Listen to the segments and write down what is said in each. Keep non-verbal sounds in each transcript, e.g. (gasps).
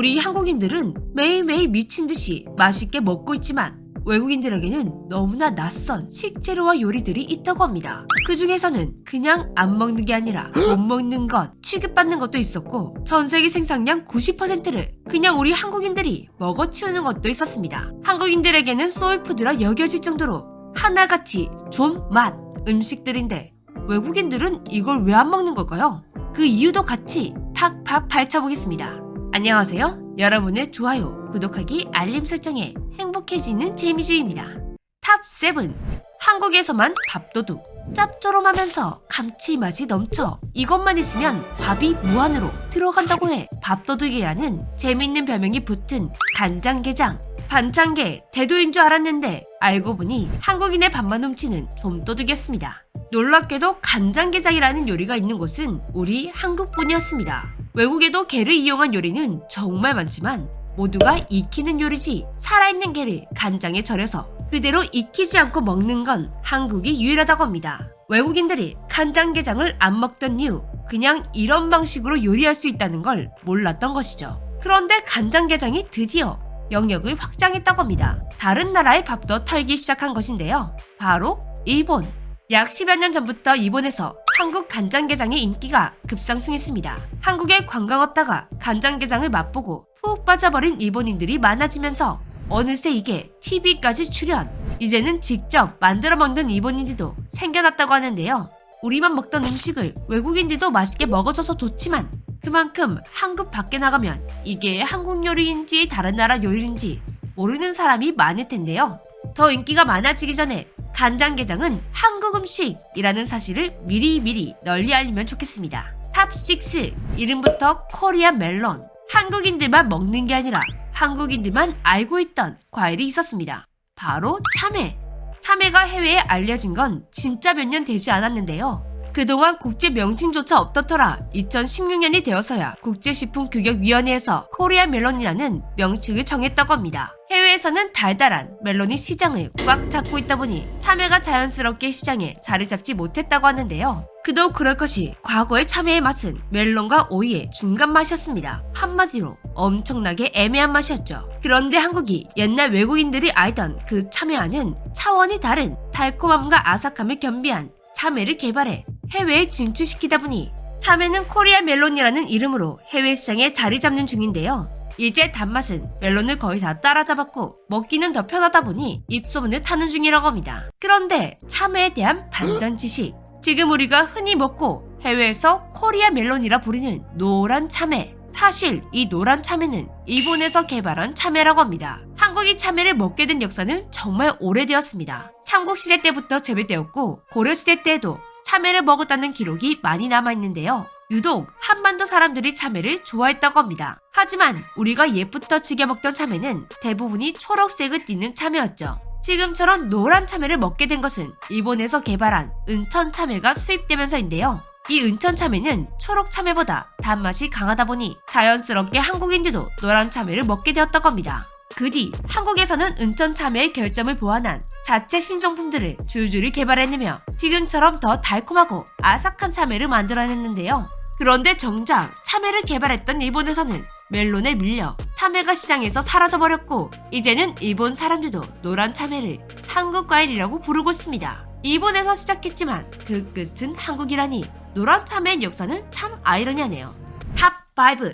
우리 한국인들은 매일매일 미친 듯이 맛있게 먹고 있지만 외국인들에게는 너무나 낯선 식재료와 요리들이 있다고 합니다. 그 중에서는 그냥 안 먹는 게 아니라 (gasps) 못 먹는 것, 취급받는 것도 있었고 전 세계 생산량 90%를 그냥 우리 한국인들이 먹어치우는 것도 있었습니다. 한국인들에게는 소울푸드라 여겨질 정도로 하나같이 좀맛 음식들인데 외국인들은 이걸 왜 안 먹는 걸까요? 그 이유도 같이 팍팍 파헤쳐보겠습니다. 안녕하세요. 여러분의 좋아요, 구독하기, 알림 설정에 행복해지는 재미주의입니다. 탑 7. 한국에서만 밥도둑. 짭조름하면서 감칠맛이 넘쳐 이것만 있으면 밥이 무한으로 들어간다고 해 밥도둑이라는 재밌는 별명이 붙은 간장게장 반찬게 대도인 줄 알았는데 알고 보니 한국인의 밥만 훔치는 좀도둑이었습니다. 놀랍게도 간장게장이라는 요리가 있는 곳은 우리 한국뿐이었습니다. 외국에도 게를 이용한 요리는 정말 많지만 모두가 익히는 요리지 살아있는 게를 간장에 절여서 그대로 익히지 않고 먹는 건 한국이 유일하다고 합니다. 외국인들이 간장게장을 안 먹던 이유 그냥 이런 방식으로 요리할 수 있다는 걸 몰랐던 것이죠. 그런데 간장게장이 드디어 영역을 확장했다고 합니다. 다른 나라의 밥도 털기 시작한 것인데요. 바로 일본. 약 10여 년 전부터 일본에서 한국 간장게장의 인기가 급상승했습니다. 한국에 관광 왔다가 간장게장을 맛보고 푹 빠져버린 일본인들이 많아지면서 어느새 이게 TV까지 출연. 이제는 직접 만들어 먹는 일본인들도 생겨났다고 하는데요. 우리만 먹던 음식을 외국인들도 맛있게 먹어줘서 좋지만 그만큼 한국 밖에 나가면 이게 한국 요리인지 다른 나라 요리인지 모르는 사람이 많을 텐데요. 더 인기가 많아지기 전에 간장게장은 한국 음식이라는 사실을 미리미리 널리 알리면 좋겠습니다. 탑6 이름부터 코리안 멜론 한국인들만 먹는 게 아니라 한국인들만 알고 있던 과일이 있었습니다. 바로 참외. 참외가 해외에 알려진 건 진짜 몇 년 되지 않았는데요. 그동안 국제 명칭조차 없었더라 2016년이 되어서야 국제식품규격위원회에서 코리안 멜론이라는 명칭을 정했다고 합니다. 해외에서는 달달한 멜론이 시장을 꽉 잡고 있다 보니 참외가 자연스럽게 시장에 자리 잡지 못했다고 하는데요. 그도 그럴 것이 과거의 참외의 맛은 멜론과 오이의 중간 맛이었습니다. 한마디로 엄청나게 애매한 맛이었죠. 그런데 한국이 옛날 외국인들이 알던 그 참외와는 차원이 다른 달콤함과 아삭함을 겸비한 참외를 개발해 해외에 진출시키다 보니 참외는 코리아 멜론이라는 이름으로 해외 시장에 자리 잡는 중인데요. 이제 단맛은 멜론을 거의 다 따라잡았고 먹기는 더 편하다 보니 입소문을 타는 중이라고 합니다. 그런데 참외에 대한 반전 지식. 지금 우리가 흔히 먹고 해외에서 코리아 멜론이라 부르는 노란 참외. 사실 이 노란 참외는 일본에서 개발한 참외라고 합니다. 한국이 참외를 먹게 된 역사는 정말 오래되었습니다. 삼국시대 때부터 재배되었고 고려시대 때에도 참외를 먹었다는 기록이 많이 남아있는데요. 유독 한반도 사람들이 참외를 좋아했다고 합니다. 하지만 우리가 옛부터 즐겨 먹던 참외는 대부분이 초록색을 띠는 참외였죠. 지금처럼 노란 참외를 먹게 된 것은 일본에서 개발한 은천 참외가 수입되면서인데요. 이 은천 참외는 초록 참외보다 단맛이 강하다 보니 자연스럽게 한국인들도 노란 참외를 먹게 되었다고 합니다. 그 뒤 한국에서는 은천 참외의 결점을 보완한 자체 신종품들을 줄줄이 개발해내며 지금처럼 더 달콤하고 아삭한 참외를 만들어냈는데요. 그런데 정작 참외를 개발했던 일본에서는 멜론에 밀려 참외가 시장에서 사라져버렸고 이제는 일본 사람들도 노란 참외를 한국 과일이라고 부르고 있습니다. 일본에서 시작했지만 그 끝은 한국이라니 노란 참외의 역사는 참 아이러니하네요. 탑 5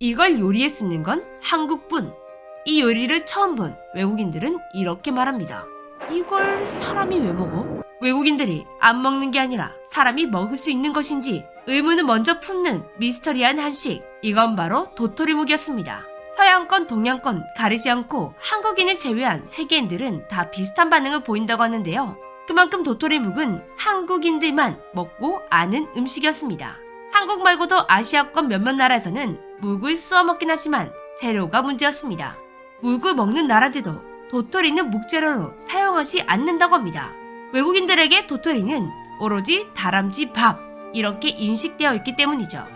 이걸 요리에 쓰는 건 한국뿐 이 요리를 처음 본 외국인들은 이렇게 말합니다. 이걸 사람이 왜 먹어? 외국인들이 안 먹는 게 아니라 사람이 먹을 수 있는 것인지 의문을 먼저 품는 미스터리한 한식. 이건 바로 도토리묵이었습니다. 서양권, 동양권 가리지 않고 한국인을 제외한 세계인들은 다 비슷한 반응을 보인다고 하는데요. 그만큼 도토리묵은 한국인들만 먹고 아는 음식이었습니다. 한국 말고도 아시아권 몇몇 나라에서는 묵을 쑤어 먹긴 하지만 재료가 문제였습니다. 묵을 먹는 나라들도 도토리는 묵재료로 사용하지 않는다고 합니다. 외국인들에게 도토리는 오로지 다람쥐 밥 이렇게 인식되어 있기 때문이죠.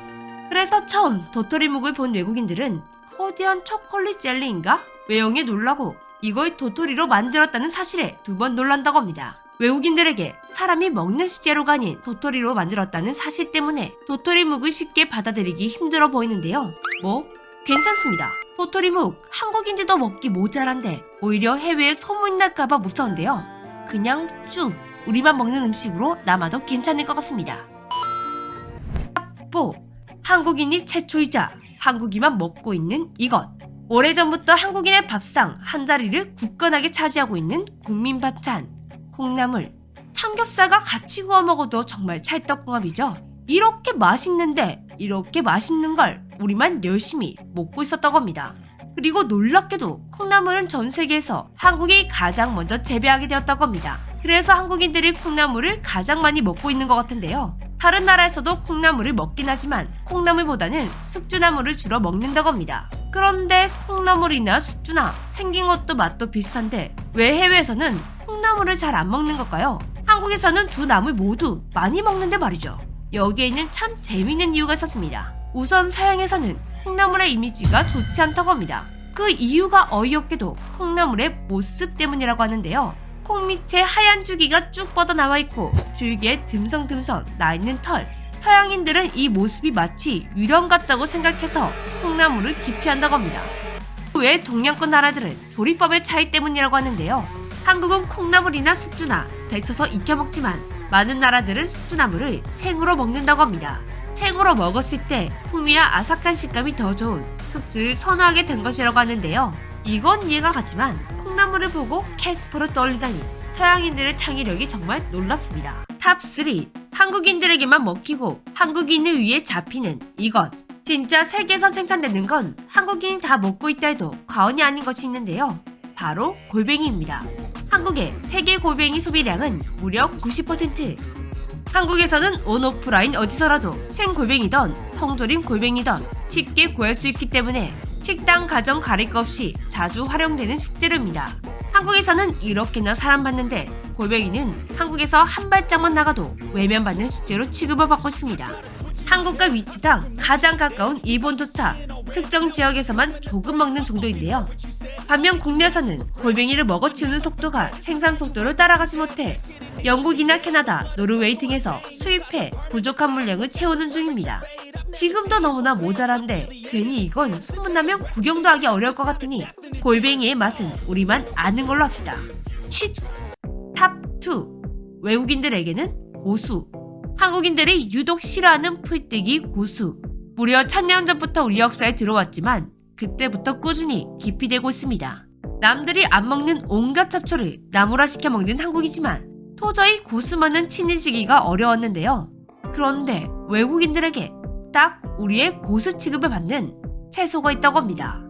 그래서 처음 도토리묵을 본 외국인들은 거대한 초콜릿 젤리인가? 외형에 놀라고 이걸 도토리로 만들었다는 사실에 두 번 놀란다고 합니다. 외국인들에게 사람이 먹는 식재료가 아닌 도토리로 만들었다는 사실 때문에 도토리묵을 쉽게 받아들이기 힘들어 보이는데요. 뭐 괜찮습니다. 도토리묵 한국인들도 먹기 모자란데 오히려 해외에 소문이 날까봐 무서운데요. 그냥 쭉 우리만 먹는 음식으로 남아도 괜찮을 것 같습니다. 뽀 한국인이 최초이자 한국이만 먹고 있는 이것. 오래전부터 한국인의 밥상 한 자리를 굳건하게 차지하고 있는 국민 반찬 콩나물 삼겹살과 같이 구워 먹어도 정말 찰떡궁합이죠. 이렇게 맛있는데 이렇게 맛있는 걸 우리만 열심히 먹고 있었던 겁니다. 그리고 놀랍게도 콩나물은 전 세계에서 한국이 가장 먼저 재배하게 되었던 겁니다. 그래서 한국인들이 콩나물을 가장 많이 먹고 있는 것 같은데요. 다른 나라에서도 콩나물을 먹긴 하지만 콩나물보다는 숙주나물을 주로 먹는다고 합니다. 그런데 콩나물이나 숙주나 생긴 것도 맛도 비슷한데 왜 해외에서는 콩나물을 잘 안 먹는 걸까요? 한국에서는 두 나물 모두 많이 먹는데 말이죠. 여기에는 참 재미있는 이유가 있었습니다. 우선 서양에서는 콩나물의 이미지가 좋지 않다고 합니다. 그 이유가 어이없게도 콩나물의 모습 때문이라고 하는데요. 콩 밑에 하얀 줄기가 쭉 뻗어 나와 있고 줄기에 듬성듬성 나 있는 털. 서양인들은 이 모습이 마치 유령 같다고 생각해서 콩나물을 기피한다고 합니다. 외 동양권 나라들은 조리법의 차이 때문이라고 하는데요. 한국은 콩나물이나 숙주나 데쳐서 익혀 먹지만 많은 나라들은 숙주나물을 생으로 먹는다고 합니다. 생으로 먹었을 때 풍미와 아삭한 식감이 더 좋은 숙주를 선호하게 된 것이라고 하는데요. 이건 이해가 가지만 콩나물을 보고 캐스퍼를 떠올리다니 서양인들의 창의력이 정말 놀랍습니다. 탑3 한국인들에게만 먹히고 한국인을 위해 잡히는 이것 진짜 세계에서 생산되는 건 한국인이 다 먹고 있다 해도 과언이 아닌 것이 있는데요. 바로 골뱅이입니다. 한국의 세계 골뱅이 소비량은 무려 90%. 한국에서는 온오프라인 어디서라도 생골뱅이던 통조림 골뱅이던 쉽게 구할 수 있기 때문에 식당 가정 가릴 것 없이 자주 활용되는 식재료입니다. 한국에서는 이렇게나 사랑받는데 골뱅이는 한국에서 한 발짝만 나가도 외면받는 식재료 취급을 받고 있습니다. 한국과 위치상 가장 가까운 일본조차 특정 지역에서만 조금 먹는 정도인데요. 반면 국내에서는 골뱅이를 먹어치우는 속도가 생산 속도를 따라가지 못해 영국이나 캐나다, 노르웨이 등에서 수입해 부족한 물량을 채우는 중입니다. 지금도 너무나 모자란데 괜히 이건 소문나면 구경도 하기 어려울 것 같으니 골뱅이의 맛은 우리만 아는 걸로 합시다. 쉿! 탑2 외국인들에게는 고수 한국인들이 유독 싫어하는 풀떼기 고수 무려 천년 전부터 우리 역사에 들어왔지만 그때부터 꾸준히 기피되고 있습니다. 남들이 안 먹는 온갖 잡초를 나무라 시켜 먹는 한국이지만 도저히 고수만은 친해지기가 어려웠는데요. 그런데 외국인들에게 딱 우리의 고수 취급을 받는 채소가 있다고 합니다.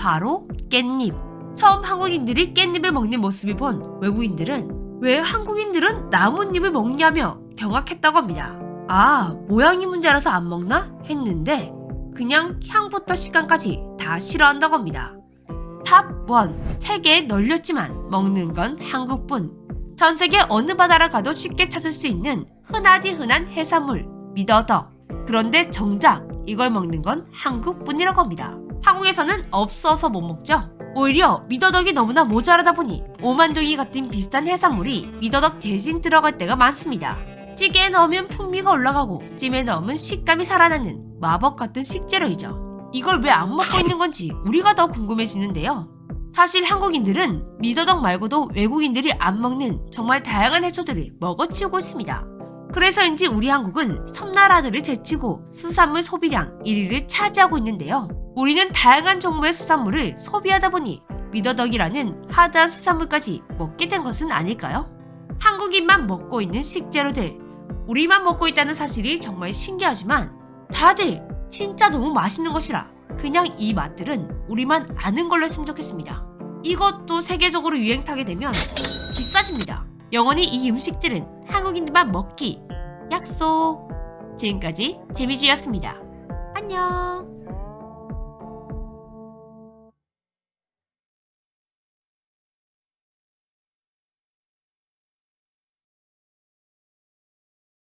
바로 깻잎. 처음 한국인들이 깻잎을 먹는 모습을 본 외국인들은 왜 한국인들은 나뭇잎을 먹냐며 경악했다고 합니다. 아, 모양이 문제라서 안 먹나? 했는데 그냥 향부터 식감까지 다 싫어한다고 합니다. 탑1 세계에 널렸지만 먹는 건 한국뿐. 전 세계 어느 바다를 가도 쉽게 찾을 수 있는 흔하디 흔한 해산물 미더덕. 그런데 정작 이걸 먹는 건 한국뿐이라고 합니다. 한국에서는 없어서 못 먹죠. 오히려 미더덕이 너무나 모자라다 보니 오만둥이 같은 비슷한 해산물이 미더덕 대신 들어갈 때가 많습니다. 찌개에 넣으면 풍미가 올라가고 찜에 넣으면 식감이 살아나는 마법 같은 식재료이죠. 이걸 왜 안 먹고 있는 건지 우리가 더 궁금해지는데요. 사실 한국인들은 미더덕 말고도 외국인들이 안 먹는 정말 다양한 해초들을 먹어치우고 있습니다. 그래서인지 우리 한국은 섬나라들을 제치고 수산물 소비량 1위를 차지하고 있는데요. 우리는 다양한 종류의 수산물을 소비하다 보니 미더덕이라는 하드한 수산물까지 먹게 된 것은 아닐까요? 한국인만 먹고 있는 식재료들, 우리만 먹고 있다는 사실이 정말 신기하지만 다들 진짜 너무 맛있는 것이라 그냥 이 맛들은 우리만 아는 걸로 했으면 좋겠습니다. 이것도 세계적으로 유행 타게 되면 비싸집니다. 영원히 이 음식들은 한국인들만 먹기 약속. 지금까지 재미지였습니다. 안녕.